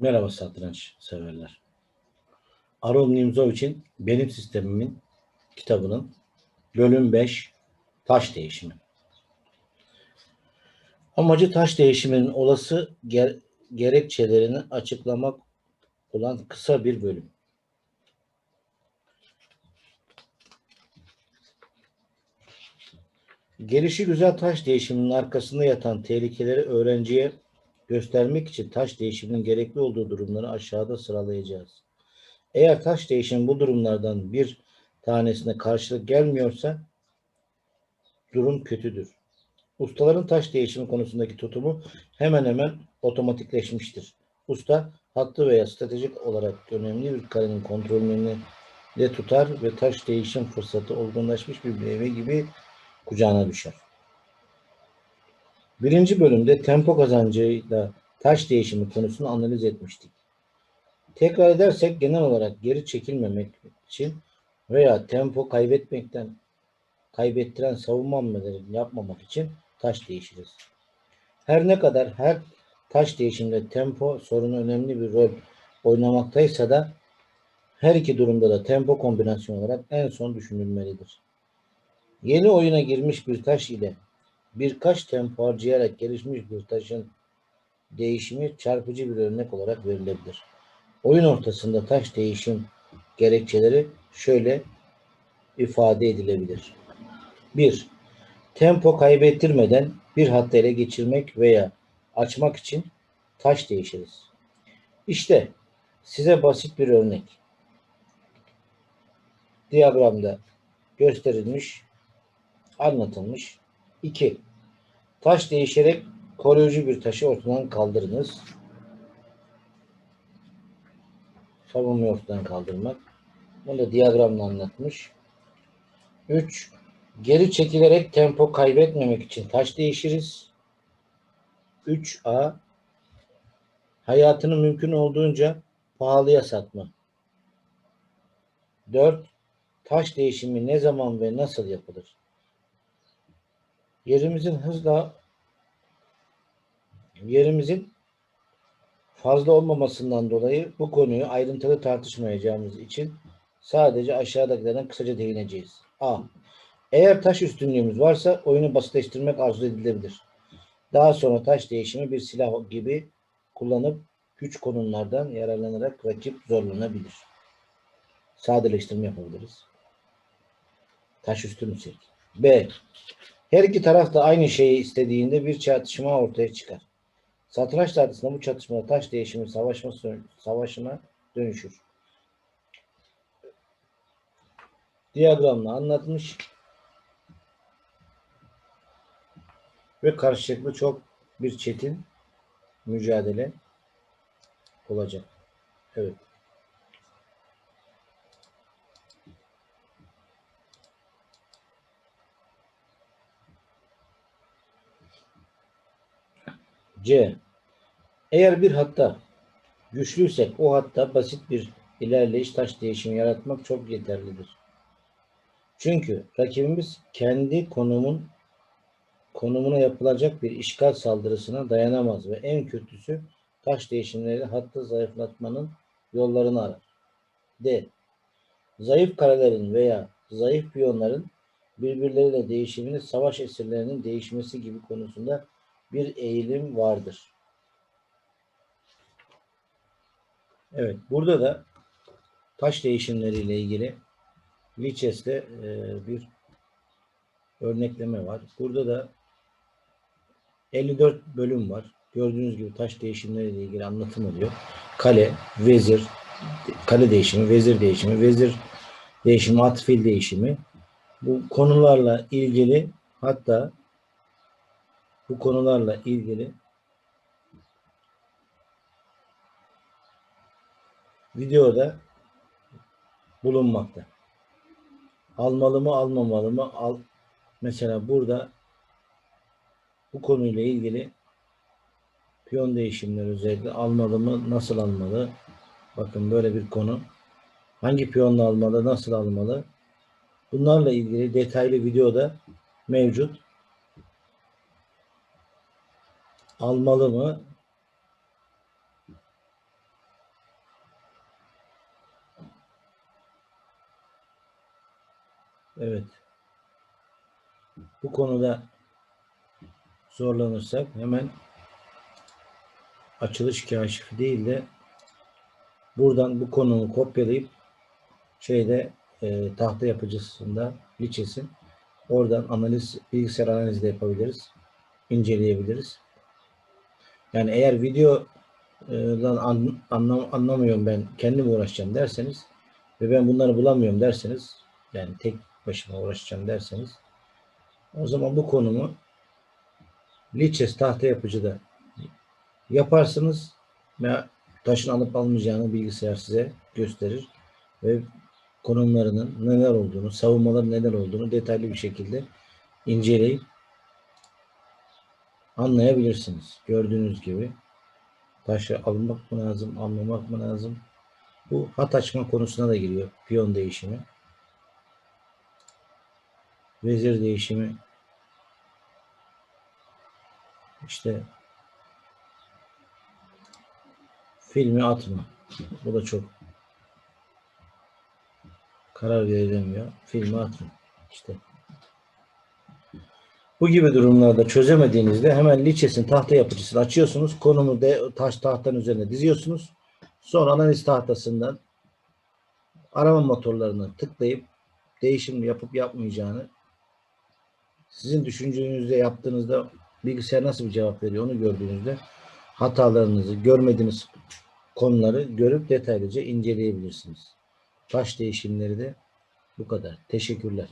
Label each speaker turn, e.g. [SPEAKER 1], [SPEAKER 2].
[SPEAKER 1] Merhaba satranç severler. Aron Nimzovic'in Benim Sistemimin kitabının bölüm 5 taş değişimi. Amacı taş değişiminin olası ger- gerekçelerini açıklamak olan kısa bir bölüm. Gelişi güzel taş değişiminin arkasında yatan tehlikeleri öğrenciye göstermek için taş değişiminin gerekli olduğu durumları aşağıda sıralayacağız. Eğer taş değişimi bu durumlardan bir tanesine karşılık gelmiyorsa durum kötüdür. Ustaların taş değişimi konusundaki tutumu hemen hemen otomatikleşmiştir. Usta hattı veya stratejik olarak önemli bir karenin kontrolünü de tutar ve taş değişim fırsatı olgunlaşmış bir meyve gibi kucağına düşer. Birinci bölümde tempo kazancıyla taş değişimi konusunu analiz etmiştik. Tekrar edersek genel olarak geri çekilmemek için veya tempo kaybetmekten kaybettiren savunma hamleleri yapmamak için taş değişiriz. Her ne kadar her taş değişiminde tempo sorunu önemli bir rol oynamaktaysa da her iki durumda da tempo kombinasyonu olarak en son düşünülmelidir. Yeni oyuna girmiş bir taş ile birkaç tempo harcayarak gelişmiş bir taşın değişimi çarpıcı bir örnek olarak verilebilir. Oyun ortasında taş değişim gerekçeleri şöyle ifade edilebilir. 1. Tempo kaybettirmeden bir hattı ele geçirmek veya açmak için taş değişiriz. İşte size basit bir örnek. Diyagramda gösterilmiş, anlatılmış 2. Taş değişerek koruyucu bir taşı ortadan kaldırınız. Savunmayı ortadan kaldırmak. Bunu da diyagramla anlatmış. 3. Geri çekilerek tempo kaybetmemek için taş değişiriz. 3A. Hayatını mümkün olduğunca pahalıya satma. 4. Taş değişimi ne zaman ve nasıl yapılır? Yerimizin hızla yerimizin fazla olmamasından dolayı bu konuyu ayrıntılı tartışmayacağımız için sadece aşağıdakilerden kısaca değineceğiz. A. Eğer taş üstünlüğümüz varsa oyunu basitleştirmek arzu edilebilir. Daha sonra taş değişimi bir silah gibi kullanıp güç konumlardan yararlanarak rakip zorlanabilir. Sadeleştirme yapabiliriz. Taş üstünlüsek. B. Her iki taraf da aynı şeyi istediğinde bir çatışma ortaya çıkar. Satranç tahtasında bu çatışmada taş değişimi savaşma, savaşına dönüşür. Diyagramla anlatmış ve karşılıklı çok bir çetin mücadele olacak. Evet. C. Eğer bir hatta güçlüysek o hatta basit bir ilerleyiş taş değişimi yaratmak çok yeterlidir. Çünkü rakibimiz kendi konumun konumuna yapılacak bir işgal saldırısına dayanamaz ve en kötüsü taş değişimleri hattı zayıflatmanın yollarını arar. D. Zayıf karelerin veya zayıf piyonların birbirleriyle değişimini savaş esirlerinin değişmesi gibi konusunda bir eğilim vardır. Evet, burada da taş değişimleriyle ilgili Lichess'te e, bir örnekleme var. Burada da 54 bölüm var. Gördüğünüz gibi taş değişimleriyle ilgili anlatım oluyor. Kale, vezir, kale değişimi, vezir değişimi, vezir değişimi, at fil değişimi. Bu konularla ilgili hatta bu konularla ilgili videoda bulunmakta. Almalı mı almamalı mı? Al. Mesela burada bu konuyla ilgili piyon değişimleri özellikle almalı mı? Nasıl almalı? Bakın böyle bir konu. Hangi piyonla almalı? Nasıl almalı? Bunlarla ilgili detaylı videoda mevcut. almalı mı? Evet. Bu konuda zorlanırsak hemen açılış kaşifi değil de buradan bu konumu kopyalayıp şeyde e, tahta yapıcısında liçesin. Oradan analiz, bilgisayar analizi de yapabiliriz. inceleyebiliriz. Yani eğer videodan an, anlam, anlamıyorum ben kendim uğraşacağım derseniz ve ben bunları bulamıyorum derseniz yani tek başıma uğraşacağım derseniz o zaman bu konumu Liçes tahta yapıcıda yaparsınız. Ve taşın alıp almayacağını bilgisayar size gösterir ve konumlarının neler olduğunu, savunmaların neler olduğunu detaylı bir şekilde inceleyip anlayabilirsiniz. Gördüğünüz gibi taşı almak mı lazım, almamak mı lazım? Bu hat açma konusuna da giriyor. Piyon değişimi. Vezir değişimi. İşte filmi atma. Bu da çok karar verilemiyor. Filmi atma. İşte bu gibi durumlarda çözemediğinizde hemen liçesin tahta yapıcısını açıyorsunuz. Konumu de taş tahtanın üzerine diziyorsunuz. Sonra analiz tahtasından arama motorlarını tıklayıp değişim yapıp yapmayacağını sizin düşündüğünüzde yaptığınızda bilgisayar nasıl bir cevap veriyor onu gördüğünüzde hatalarınızı görmediğiniz konuları görüp detaylıca inceleyebilirsiniz. Taş değişimleri de bu kadar. Teşekkürler.